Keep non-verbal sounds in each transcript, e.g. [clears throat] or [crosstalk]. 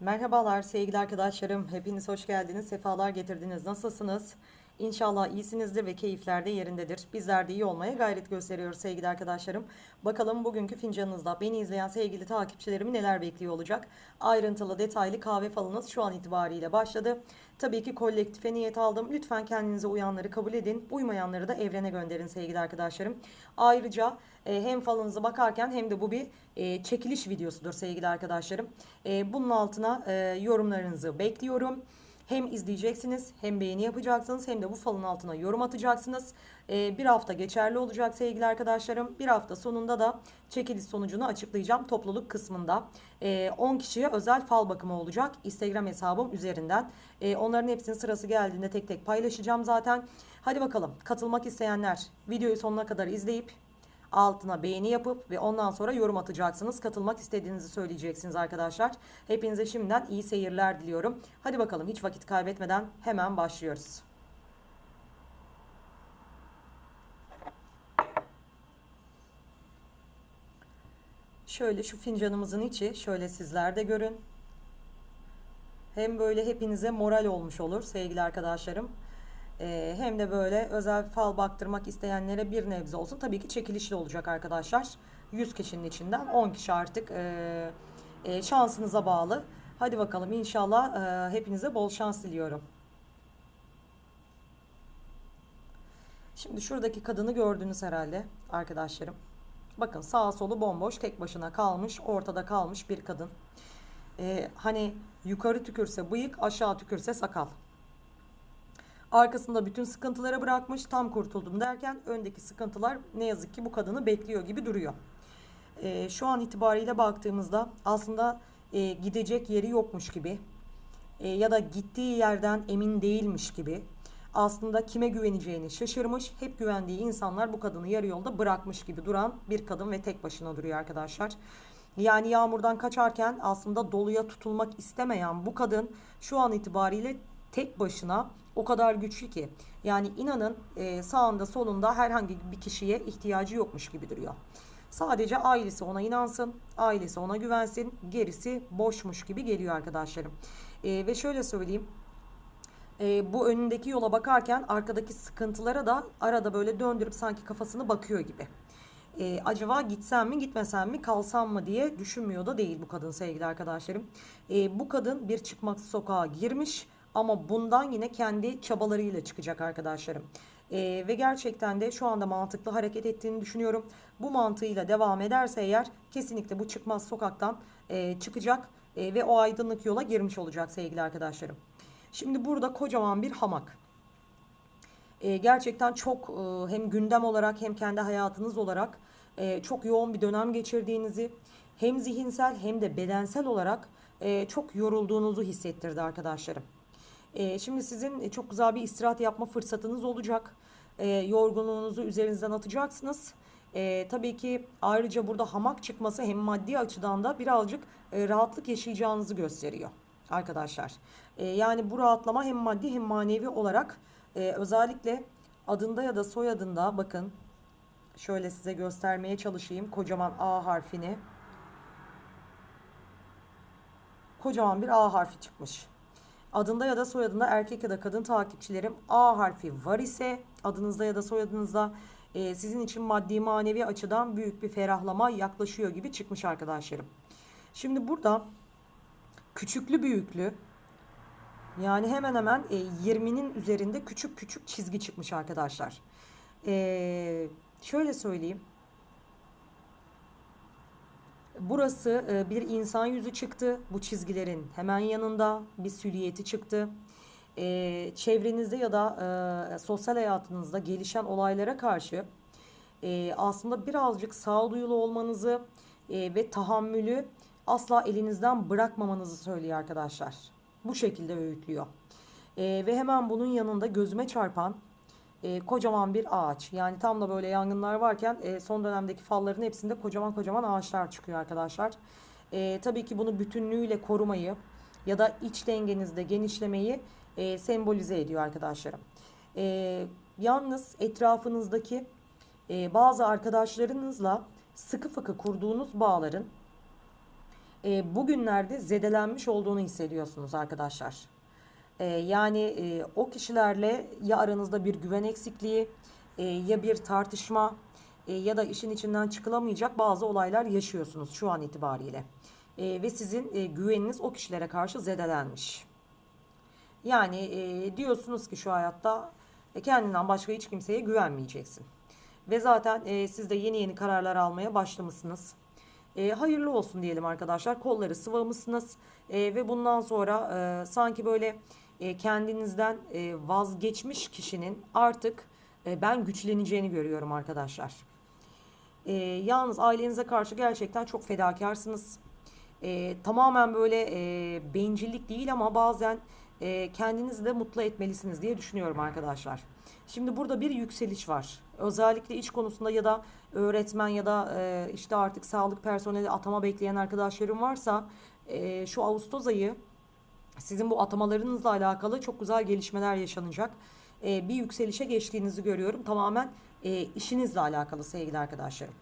Merhabalar sevgili arkadaşlarım. Hepiniz hoş geldiniz. Sefalar getirdiniz. Nasılsınız? İnşallah iyisinizdir ve keyifler de yerindedir. Bizler de iyi olmaya gayret gösteriyoruz sevgili arkadaşlarım. Bakalım bugünkü fincanınızda beni izleyen sevgili takipçilerimi neler bekliyor olacak? Ayrıntılı detaylı kahve falınız şu an itibariyle başladı. Tabii ki kolektife niyet aldım. Lütfen kendinize uyanları kabul edin. Uymayanları da evrene gönderin sevgili arkadaşlarım. Ayrıca e, hem falınızı bakarken hem de bu bir e, çekiliş videosudur sevgili arkadaşlarım. E, bunun altına e, yorumlarınızı bekliyorum. Hem izleyeceksiniz hem beğeni yapacaksınız hem de bu falın altına yorum atacaksınız. Ee, bir hafta geçerli olacak sevgili arkadaşlarım. Bir hafta sonunda da çekiliş sonucunu açıklayacağım topluluk kısmında. Ee, 10 kişiye özel fal bakımı olacak Instagram hesabım üzerinden. Ee, onların hepsinin sırası geldiğinde tek tek paylaşacağım zaten. Hadi bakalım katılmak isteyenler videoyu sonuna kadar izleyip altına beğeni yapıp ve ondan sonra yorum atacaksınız. Katılmak istediğinizi söyleyeceksiniz arkadaşlar. Hepinize şimdiden iyi seyirler diliyorum. Hadi bakalım hiç vakit kaybetmeden hemen başlıyoruz. Şöyle şu fincanımızın içi şöyle sizler de görün. Hem böyle hepinize moral olmuş olur sevgili arkadaşlarım. Ee, hem de böyle özel fal baktırmak isteyenlere bir nebze olsun. Tabii ki çekilişli olacak arkadaşlar. 100 kişinin içinden 10 kişi artık e, e, şansınıza bağlı. Hadi bakalım inşallah e, hepinize bol şans diliyorum. Şimdi şuradaki kadını gördünüz herhalde arkadaşlarım. Bakın sağ solu bomboş tek başına kalmış ortada kalmış bir kadın. Ee, hani yukarı tükürse bıyık aşağı tükürse sakal. Arkasında bütün sıkıntılara bırakmış tam kurtuldum derken öndeki sıkıntılar ne yazık ki bu kadını bekliyor gibi duruyor. Ee, şu an itibariyle baktığımızda aslında e, gidecek yeri yokmuş gibi e, ya da gittiği yerden emin değilmiş gibi aslında kime güveneceğini şaşırmış. Hep güvendiği insanlar bu kadını yarı yolda bırakmış gibi duran bir kadın ve tek başına duruyor arkadaşlar. Yani yağmurdan kaçarken aslında doluya tutulmak istemeyen bu kadın şu an itibariyle tek başına o kadar güçlü ki. Yani inanın e, sağında solunda herhangi bir kişiye ihtiyacı yokmuş gibi duruyor. Sadece ailesi ona inansın, ailesi ona güvensin, gerisi boşmuş gibi geliyor arkadaşlarım. E, ve şöyle söyleyeyim, e, bu önündeki yola bakarken arkadaki sıkıntılara da arada böyle döndürüp sanki kafasını bakıyor gibi. E, acaba gitsem mi gitmesem mi kalsam mı diye düşünmüyor da değil bu kadın sevgili arkadaşlarım. E, bu kadın bir çıkmak sokağa girmiş ama bundan yine kendi çabalarıyla çıkacak arkadaşlarım. E, ve gerçekten de şu anda mantıklı hareket ettiğini düşünüyorum. Bu mantığıyla devam ederse eğer kesinlikle bu çıkmaz sokaktan e, çıkacak e, ve o aydınlık yola girmiş olacak sevgili arkadaşlarım. Şimdi burada kocaman bir hamak. E, gerçekten çok e, hem gündem olarak hem kendi hayatınız olarak e, çok yoğun bir dönem geçirdiğinizi hem zihinsel hem de bedensel olarak e, çok yorulduğunuzu hissettirdi arkadaşlarım. E, şimdi sizin çok güzel bir istirahat yapma fırsatınız olacak. E, yorgunluğunuzu üzerinizden atacaksınız. E, tabii ki ayrıca burada hamak çıkması hem maddi açıdan da birazcık e, rahatlık yaşayacağınızı gösteriyor arkadaşlar. E, yani bu rahatlama hem maddi hem manevi olarak e, özellikle adında ya da soyadında bakın şöyle size göstermeye çalışayım kocaman A harfini. Kocaman bir A harfi çıkmış. Adında ya da soyadında erkek ya da kadın takipçilerim A harfi var ise adınızda ya da soyadınızda e, sizin için maddi manevi açıdan büyük bir ferahlama yaklaşıyor gibi çıkmış arkadaşlarım. Şimdi burada küçüklü büyüklü yani hemen hemen e, 20'nin üzerinde küçük küçük çizgi çıkmış arkadaşlar. E, şöyle söyleyeyim. Burası e, bir insan yüzü çıktı. Bu çizgilerin hemen yanında bir süliyeti çıktı. E, çevrenizde ya da e, sosyal hayatınızda gelişen olaylara karşı aslında birazcık sağduyulu olmanızı ve tahammülü asla elinizden bırakmamanızı söylüyor arkadaşlar. Bu şekilde öğütlüyor. Ve hemen bunun yanında gözüme çarpan e, kocaman bir ağaç. Yani tam da böyle yangınlar varken e, son dönemdeki falların hepsinde kocaman kocaman ağaçlar çıkıyor arkadaşlar. E, tabii ki bunu bütünlüğüyle korumayı ya da iç dengenizde genişlemeyi e, sembolize ediyor arkadaşlarım. E, yalnız etrafınızdaki e, bazı arkadaşlarınızla sıkı fıkı kurduğunuz bağların e, bugünlerde zedelenmiş olduğunu hissediyorsunuz arkadaşlar. E, yani e, o kişilerle ya aranızda bir güven eksikliği e, ya bir tartışma e, ya da işin içinden çıkılamayacak bazı olaylar yaşıyorsunuz şu an itibariyle. E, ve sizin e, güveniniz o kişilere karşı zedelenmiş. Yani e, diyorsunuz ki şu hayatta e, kendinden başka hiç kimseye güvenmeyeceksin. Ve zaten e, siz de yeni yeni kararlar almaya başlamışsınız. E, hayırlı olsun diyelim arkadaşlar. Kolları sıvamışsınız e, ve bundan sonra e, sanki böyle e, kendinizden e, vazgeçmiş kişinin artık e, ben güçleneceğini görüyorum arkadaşlar. Yalnız ailenize karşı gerçekten çok fedakarsınız. Tamamen böyle bencillik değil ama bazen kendinizi de mutlu etmelisiniz diye düşünüyorum arkadaşlar. Şimdi burada bir yükseliş var. Özellikle iş konusunda ya da öğretmen ya da işte artık sağlık personeli atama bekleyen arkadaşlarım varsa şu Ağustos ayı sizin bu atamalarınızla alakalı çok güzel gelişmeler yaşanacak. E, bir yükselişe geçtiğinizi görüyorum. Tamamen e, işinizle alakalı sevgili arkadaşlarım.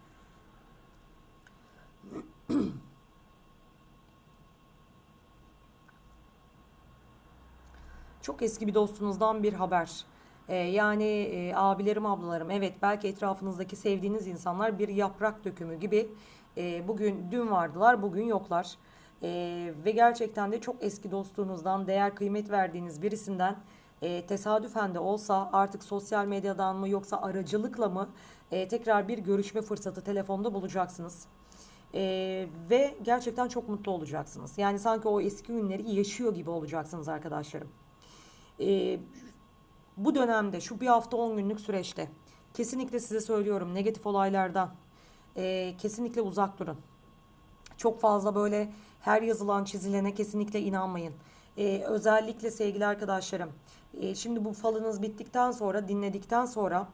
[clears throat] Çok eski bir dostunuzdan bir haber. Ee, yani e, abilerim, ablalarım, evet belki etrafınızdaki sevdiğiniz insanlar bir yaprak dökümü gibi e, bugün dün vardılar, bugün yoklar. E, ve gerçekten de çok eski dostluğunuzdan, değer kıymet verdiğiniz birisinden e, tesadüfen de olsa artık sosyal medyadan mı yoksa aracılıkla mı e, tekrar bir görüşme fırsatı telefonda bulacaksınız. E, ve gerçekten çok mutlu olacaksınız. Yani sanki o eski günleri yaşıyor gibi olacaksınız arkadaşlarım. E, bu dönemde şu bir hafta 10 günlük süreçte kesinlikle size söylüyorum negatif olaylardan e, kesinlikle uzak durun. Çok fazla böyle her yazılan çizilene kesinlikle inanmayın. E, özellikle sevgili arkadaşlarım e, şimdi bu falınız bittikten sonra dinledikten sonra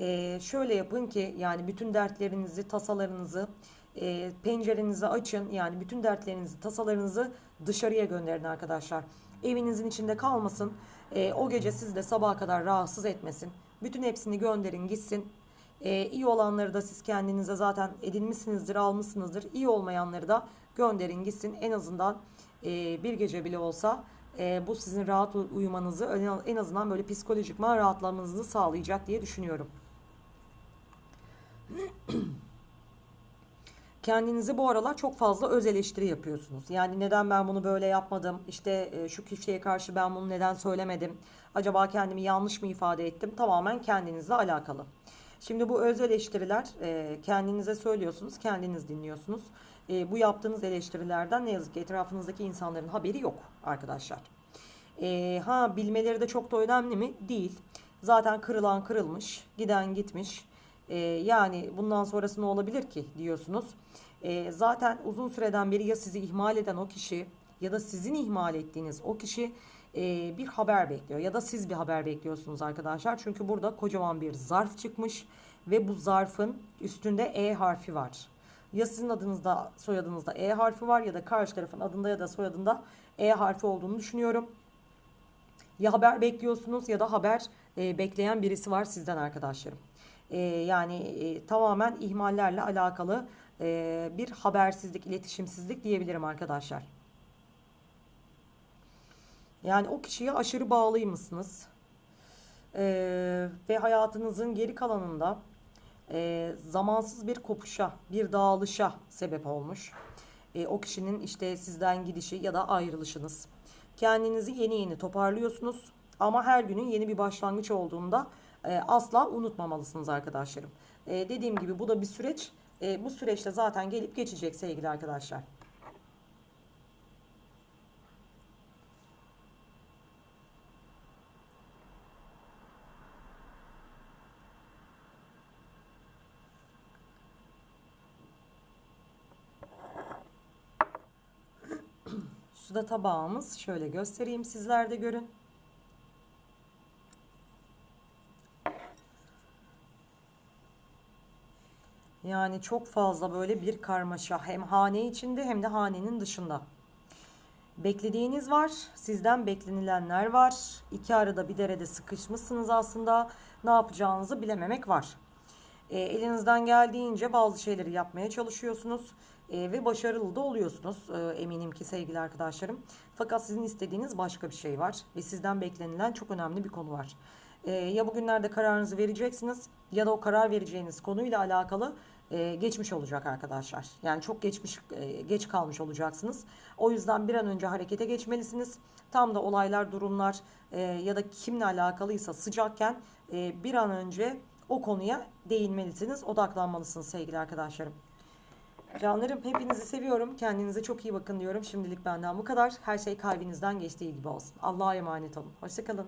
e, şöyle yapın ki yani bütün dertlerinizi tasalarınızı e, pencerenizi açın yani bütün dertlerinizi tasalarınızı dışarıya gönderin arkadaşlar. Evinizin içinde kalmasın. E, o gece sizi de sabaha kadar rahatsız etmesin. Bütün hepsini gönderin gitsin. E, iyi olanları da siz kendinize zaten edinmişsinizdir, almışsınızdır. İyi olmayanları da gönderin gitsin. En azından e, bir gece bile olsa e, bu sizin rahat uyumanızı en azından böyle psikolojikman rahatlamanızı sağlayacak diye düşünüyorum. [clears throat] Kendinizi bu aralar çok fazla öz eleştiri yapıyorsunuz. Yani neden ben bunu böyle yapmadım? İşte e, şu kişiye karşı ben bunu neden söylemedim? Acaba kendimi yanlış mı ifade ettim? Tamamen kendinizle alakalı. Şimdi bu öz eleştiriler e, kendinize söylüyorsunuz, kendiniz dinliyorsunuz. E, bu yaptığınız eleştirilerden ne yazık ki etrafınızdaki insanların haberi yok arkadaşlar. Ha bilmeleri de çok da önemli mi? Değil. Zaten kırılan kırılmış, giden gitmiş. E, yani bundan sonrası ne olabilir ki diyorsunuz. E, zaten uzun süreden beri ya sizi ihmal eden o kişi ya da sizin ihmal ettiğiniz o kişi bir haber bekliyor ya da siz bir haber bekliyorsunuz arkadaşlar. Çünkü burada kocaman bir zarf çıkmış ve bu zarfın üstünde E harfi var. Ya sizin adınızda soyadınızda E harfi var ya da karşı tarafın adında ya da soyadında E harfi olduğunu düşünüyorum. Ya haber bekliyorsunuz ya da haber e, bekleyen birisi var sizden arkadaşlarım e, yani e, tamamen ihmallerle alakalı e, bir habersizlik, iletişimsizlik diyebilirim arkadaşlar. Yani o kişiye aşırı bağlıymışsınız. E, ve hayatınızın geri kalanında e, zamansız bir kopuşa, bir dağılışa sebep olmuş. E, o kişinin işte sizden gidişi ya da ayrılışınız. Kendinizi yeni yeni toparlıyorsunuz ama her günün yeni bir başlangıç olduğunda e, asla unutmamalısınız arkadaşlarım. E, dediğim gibi bu da bir süreç. E, bu süreçte zaten gelip geçecek sevgili arkadaşlar. Şu da tabağımız. Şöyle göstereyim sizler de görün. Yani çok fazla böyle bir karmaşa hem hane içinde hem de hanenin dışında. Beklediğiniz var, sizden beklenilenler var. İki arada bir derede sıkışmışsınız aslında. Ne yapacağınızı bilememek var. E, elinizden geldiğince bazı şeyleri yapmaya çalışıyorsunuz. E, ve başarılı da oluyorsunuz e, eminim ki sevgili arkadaşlarım. Fakat sizin istediğiniz başka bir şey var ve sizden beklenilen çok önemli bir konu var. E, ya bugünlerde kararınızı vereceksiniz ya da o karar vereceğiniz konuyla alakalı e, geçmiş olacak arkadaşlar. Yani çok geçmiş e, geç kalmış olacaksınız. O yüzden bir an önce harekete geçmelisiniz. Tam da olaylar, durumlar e, ya da kimle alakalıysa sıcakken e, bir an önce o konuya değinmelisiniz, odaklanmalısınız sevgili arkadaşlarım. Canlarım hepinizi seviyorum. Kendinize çok iyi bakın diyorum. Şimdilik benden bu kadar. Her şey kalbinizden geçtiği gibi olsun. Allah'a emanet olun. Hoşçakalın.